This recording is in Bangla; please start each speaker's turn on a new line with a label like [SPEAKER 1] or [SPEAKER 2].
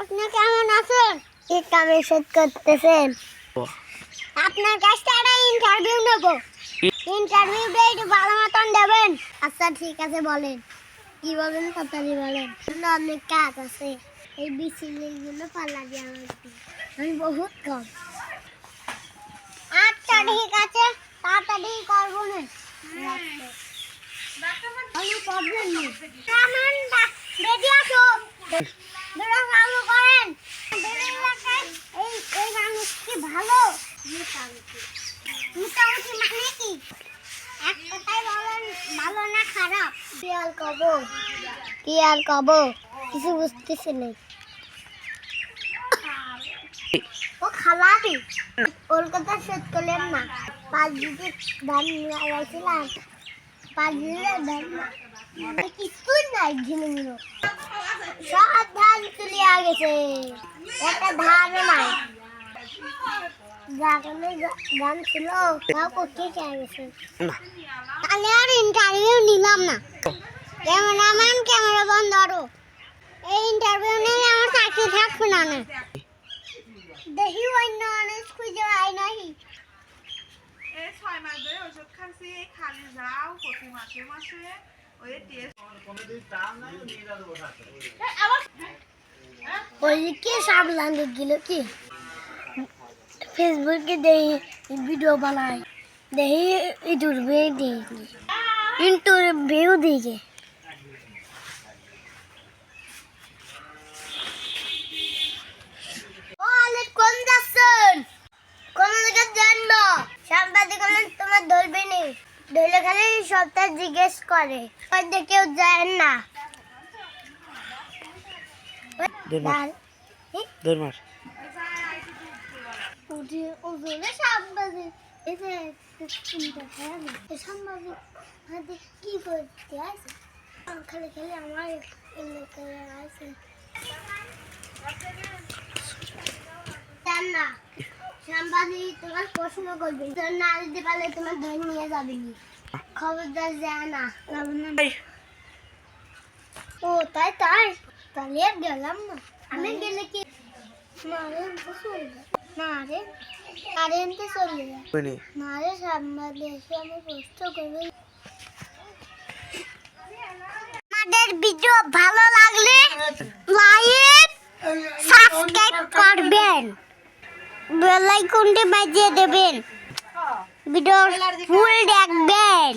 [SPEAKER 1] আপনি কেমন আছেন? কি কামে শেষ করতেছেন। আপনার কাছ থেকে ইন্টারভিউ নেব। ইন্টারভিউ ভালো মতন দেবেন। আচ্ছা ঠিক আছে বলেন। কি বলেন। তাড়াতাড়ি বলেন অনেক কাজ আছে। এই বিসিগুলো পাল্লা দিয়ে আমার আমি বহুত কম। আচ্ছা ঠিক আছে। তাড়াতাড়ি করব না কোনো প্রবলেম নেই। কেমন রেডি বেরো চালু করেন। এই এই মানুষ ভালো? মোটামুটি মানে কি? এক কথায় বলেন ভালো না খারাপ? কি আর কব? কি আর কব? কিছু বুঝতেছি না ও খালাপি কলকাতা শেষ করলেন না। পাঁচ দিকে ধান লাগাইছিলাম পাঁচ দিকে ধান কিছুই নাই ঝিনুগুলো সব ধান তুলিয়া গেছে। একটা ধানও নাই। যাগুলো ধান ছিল। গেছে তাহলে আর ইন্টারভিউ নিলাম না। ক্যামেরাম্যান ক্যামেরা বন্ধ করো এই ইন্টারভিউ নিলে আমার চাকরি থাকবে না না। দেখি অন্য অনেক খুঁজে পাই নাই
[SPEAKER 2] এই ছয় মাস ধরে ওষুধ খাচ্ছি খালি যাও প্রতি মাসে মাসে। ওই টেস্ট
[SPEAKER 1] ওইদিকে সাবলান গেল কি? ফেসবুকে দেখি ভিডিও বানাই দেখি ইউটিউবে দেখি ইন্টারভিউ দিকে ও আলেট কোন যাচ্ছেন? কোন জায়গা যান না? সাংবাদিক হলেন তোমার ধরবে নি ধরলে খালি সপ্তাহ জিজ্ঞেস করে হয়তো কেউ যায় না
[SPEAKER 3] ধন্যবাদ। ধর্মার
[SPEAKER 1] উঠে ওজনে সাংবাদিক এসে চিন্তা করে না এ সাংবাদিক হাতে কি করতে আছে খালি খালি আমার এলাকায় আছে জান না সাংবাদিক তোমার প্রশ্ন করবে তোর না দিতে পারলে তোমার ধরে নিয়ে যাবে খবরদার যায় না যাবে না ও তাই তাই তাহলে গেলাম না আমি গেলে কি না রে চলে যায় না রে কারেন্টে চলে যায় না রে সামনে এসে আমি কষ্ট করবে আমাদের ভিডিও ভালো লাগলে লাইক সাবস্ক্রাইব করবেন। বেল আইকনটি বাজিয়ে দেবেন। ভিডিও ফুল দেখবেন।